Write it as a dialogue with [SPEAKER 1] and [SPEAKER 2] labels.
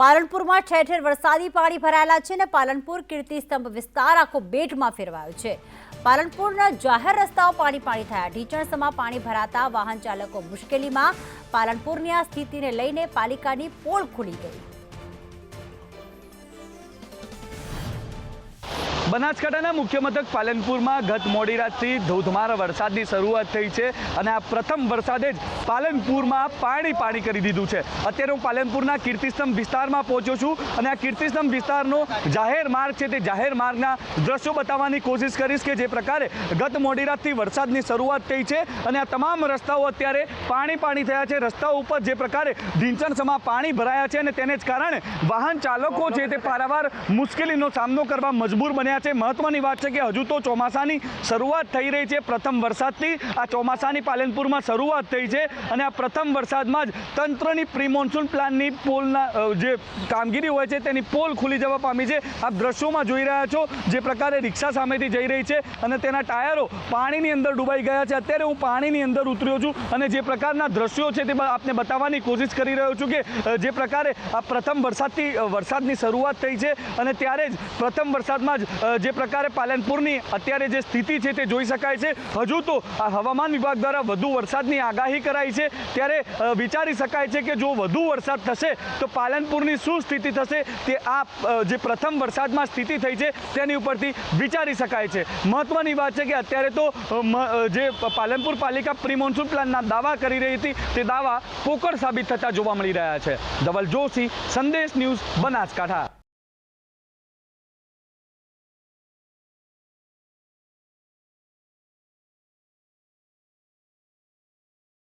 [SPEAKER 1] પાલનપુરમાં ઠેર ઠેર વરસાદી પાણી ભરાયેલા છે અને પાલનપુર કીર્તિસ્તંભ વિસ્તાર આખો બેટમાં ફેરવાયો છે. પાલનપુરના જાહેર રસ્તાઓ પાણી પાણી થયા. ઢીચણસમાં પાણી ભરાતા વાહન ચાલકો મુશ્કેલીમાં પાલનપુરની આ સ્થિતિને લઈને પાલિકાની પોલ ખુલી ગઈ.
[SPEAKER 2] બનાસકાંઠાના મુખ્ય મથક પાલનપુરમાં ગત મોડી રાતથી ધોધમાર વરસાદની શરૂઆત થઈ છે અને આ પ્રથમ વરસાદે જ પાલનપુરમાં પાણી પાણી કરી દીધું છે. અત્યારે હું પાલનપુરના કીર્તિસ્તંભ વિસ્તારમાં પહોંચ્યો છું અને આ કીર્તિસ્તંભ વિસ્તારનો જાહેર માર્ગ છે તે જાહેર માર્ગના દ્રશ્યો બતાવવાની કોશિશ કરીશ કે જે પ્રકારે ગત મોડી રાતથી વરસાદની શરૂઆત થઈ છે અને આ તમામ રસ્તાઓ અત્યારે પાણી પાણી થયા છે. રસ્તાઓ ઉપર જે પ્રકારે ઢીંચણસમાં પાણી ભરાયા છે અને તેને જ કારણે વાહન ચાલકો છે તે પારાવાર મુશ્કેલીનો સામનો કરવા મજબૂર બન્યા છે. મહત્વની વાત છે કે હજુ તો ચોમાસાની શરૂઆત થઈ રહી છે. પ્રથમ વરસાદથી આ ચોમાસાની પાલનપુરમાં શરૂઆત થઈ છે અને આ પ્રથમ વરસાદમાં જ તંત્રની પ્રી મોન્સૂન પ્લાનની પોલના જે કામગીરી હોય છે તેની પોલ ખુલી જવા પામી છે. આપ દ્રશ્યોમાં જોઈ રહ્યા છો જે પ્રકારે રિક્ષા સામેથી જઈ રહી છે અને તેના ટાયરો પાણીની અંદર ડૂબાઈ ગયા છે. અત્યારે હું પાણીની અંદર ઉતર્યો છું અને જે પ્રકારના દ્રશ્યો છે તે આપને બતાવવાની કોશિશ કરી રહ્યો છું કે જે પ્રકારે આ પ્રથમ વરસાદથી વરસાદની શરૂઆત થઈ છે અને ત્યારે જ પ્રથમ વરસાદમાં જ જે પ્રકારે પાલનપુરની અત્યારે જે સ્થિતિ છે તે જોઈ શકાય છે. હજુ તો હવામાન વિભાગ દ્વારા વધુ વરસાદની આગાહી કરાઈ છે. ત્યારે વિચારી શકાય છે કે જો વધુ વરસાદ થશે, તો પાલનપુરની શું સ્થિતિ થશે તે આ જે પ્રથમ વરસાદમાં સ્થિતિ થઈ છે તેની ઉપરથી વિચારી શકાય છે. મહત્વની વાત છે કે અત્યારે તો જે પાલનપુર પાલિકા પ્રી મોન્સૂન પ્લાનના દાવા કરી રહી હતી, તે દાવા પોકળ સાબિત થતા જોવા મળી રહ્યા છે. ધવલ જોશી સંદેશ ન્યૂઝ, બનાસકાંઠા.